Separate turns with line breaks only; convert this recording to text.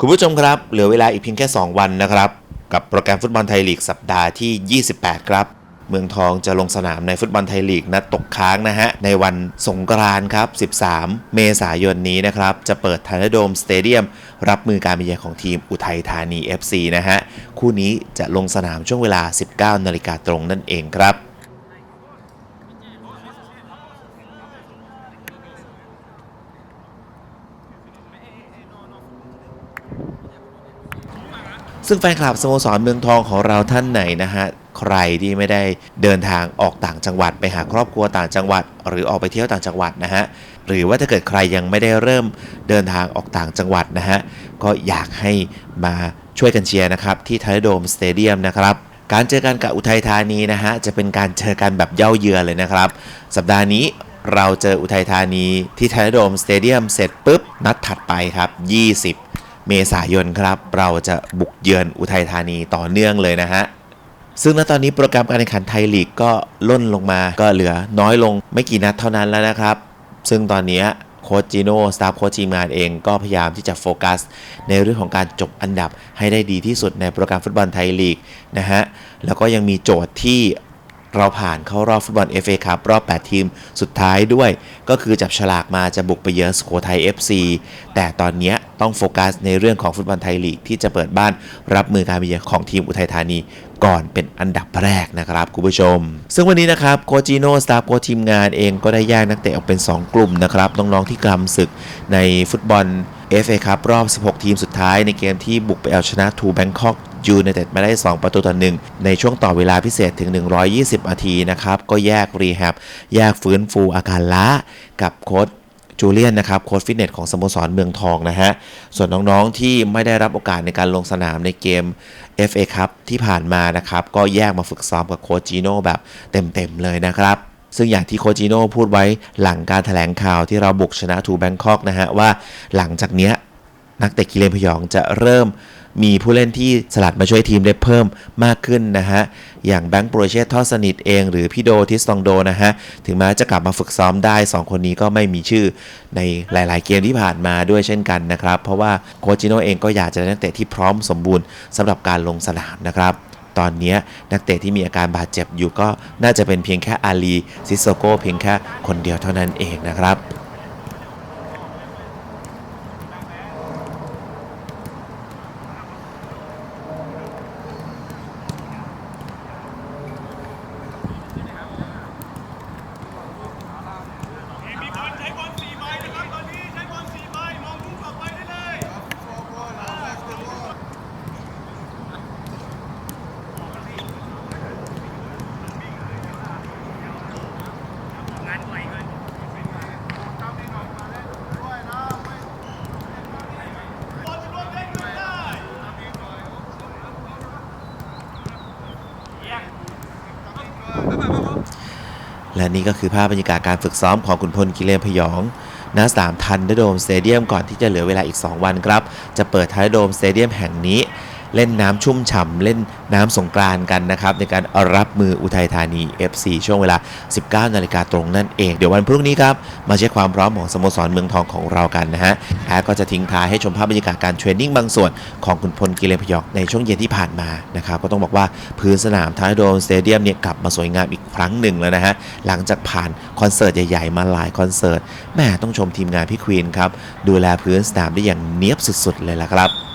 คุณผู้ชมครับ เหลือเวลาอีกเพียงแค่ 2 วันนะครับ กับโปรแกรมฟุตบอลไทยลีกสัปดาห์ที่ 28 ครับ เมืองทองจะลงสนามในฟุตบอลไทยลีกนัดตกค้างนะฮะ ในวันสงกรานต์ครับ 13 เมษายนนี้นะครับ จะเปิดทานโดมสเตเดียม รับมือการมาเยือนของทีมอุทัยธานี FC นะฮะ คู่นี้จะลงสนามช่วงเวลา 19นาฬิกาตรงนั่นเองครับ ซึ่งแฟนคลับสโมสรเมืองทองของเราท่านไหนนะฮะใครที่ไม่ได้เดินทางออกต่างจังหวัด ไปหาครอบครัวต่างจังหวัด หรือออกไปเที่ยวต่างจังหวัดนะฮะหรือว่าถ้าเกิดใครยังไม่ได้เริ่มเดินทางออกต่างจังหวัดนะฮะก็อยากให้มาช่วยกันเชียร์นะครับที่ไทยโดมสเตเดียมนะครับการเจอกันกับอุทัยธานีนะฮะจะเป็นการเจอกันแบบเย้าเยือนเลยนะครับ สัปดาห์นี้เราเจออุทัยธานีที่ไทยโดมสเตเดียมเสร็จปุ๊บนัดถัดไปครับ 20 เมษายนครับ เราจะบุกเยือนอุทัยธานีต่อเนื่องเลยนะฮะ ซึ่งณตอนนี้โปรแกรมการแข่งขันไทยลีกก็ล่นลงมาก็เหลือน้อยลงไม่กี่นัดเท่านั้นแล้วนะครับ ซึ่งตอนนี้โค้ชจิโน่สตาฟโค้ชทีมงานเองก็พยายามที่จะโฟกัส ในเรื่องของการจบอันดับให้ได้ดีที่สุดในโปรแกรมฟุตบอลไทยลีกนะฮะ แล้วก็ยังมีโจทย์ที่เราผ่านเข้ารอบฟุตบอล FA ครับรอบ 8 ทีมสุดท้ายด้วย ก็คือจับฉลากมาจะบุกไปเยือนสุโขทัย FC แต่ตอนนี้ ต้องโฟกัสในเรื่องของฟุตบอลไทยลีกที่จะเปิดบ้านรับมือการเยือนของทีมอุทัยธานีก่อนเป็นอันดับแรกนะครับคุณผู้ชม ซึ่งวันนี้นะครับโคจิโน่สตาฟโค้ทีมงานเองก็ได้แยกนักเตะออกเป็น 2 กลุ่มนะครับน้องๆที่กลำศึกในฟุตบอล FA ครับรอบ 16 ทีมสุดท้ายในเกมที่บุกไปเอาชนะทูแบงคอกยูไนเต็ดมาได้ 2 ประตูต่อหนึ่งในช่วงต่อเวลาพิเศษถึง 120 นาทีนะครับ ก็แยกรีแฮบแยกฟื้นฟูอาการล้ากับโค้ช จูเลียนนะครับโค้ชฟิตเนสของสโมสรเมืองทองนะฮะ ส่วนน้องๆที่ไม่ได้รับโอกาสในการลงสนามในเกม FA ครับที่ผ่านมานะครับ ก็แยกมาฝึกซ้อมกับโค้ชจีโน่แบบเต็มๆเลยนะครับซึ่งอย่างที่โคชจิโน่พูดไว้หลังการถแถลงข่าวที่เราบุกชนะทูแบงคอกนะฮะว่าหลังจากเนี้ย นักเตะกิเลนพยองจะเริ่มมีผู้เล่นที่สลัดมาช่วยทีมได้เพิ่มมากขึ้นนะฮะ อย่างแบงค์โปรเชตทอดสนิทเอง หรือพี่โดทิสตองโดนะฮะ ถึงแม้จะกลับมาฝึกซ้อมได้ 2 คนนี้ก็ไม่มีชื่อในหลายๆเกมที่ผ่านมาด้วยเช่นกันนะครับ เพราะว่าโคชจิโนเองก็อยากจะได้นักเตะที่พร้อมสมบูรณ์สำหรับการลงสนามนะครับตอนนี้นักเตะที่มีอาการบาดเจ็บอยู่ก็น่าจะเป็นเพียงแค่อาลีซิโซโกเพียงแค่คนเดียวเท่านั้นเองนะครับ
มีบอลใช้บอลสี่ใบนะครับตอนนี้ใช้บอลสี่ใบมองลูกต่อไปได้เลย
และนี่ก็คือภาพบรรยากาศการฝึกซ้อมของขุนพลกิเลนพยองณสามทันดโดมสเตเดียมก่อนที่จะเหลือเวลาอีก 2 วันครับ จะเปิดทันเดอร์โดมสเตเดียมแห่งนี้ เล่นน้ำชุ่มฉ่ำเล่นน้ำสงกรานกันนะครับ ในการรับมืออุทัยธานี FC ช่วงเวลา 19 นาฬิกาตรงนั่นเอง เดี๋ยววันพรุ่งนี้ครับ มาเช็คความพร้อมของสโมสรเมืองทองของเรากันนะฮะแอร์ก็จะทิ้งท้ายให้ชมภาพบรรยากาศการเทรนนิ่งบางส่วนของขุนพลกิเลนพยองในช่วงเย็นที่ผ่านมานะครับก็ต้องบอกว่าพื้นสนามทันเดอร์โดมสเตเดียมเนี่ยกลับมาสวยงามอีกครั้งหนึ่งแล้วนะฮะหลังจากผ่านคอนเสิร์ตใหญ่ๆมาหลายคอนเสิร์ตแม่ต้องชมทีมงานพี่ควีนครับดูแลพื้นสนามได้อย่างเนียบสุดๆเลยล่ะครับ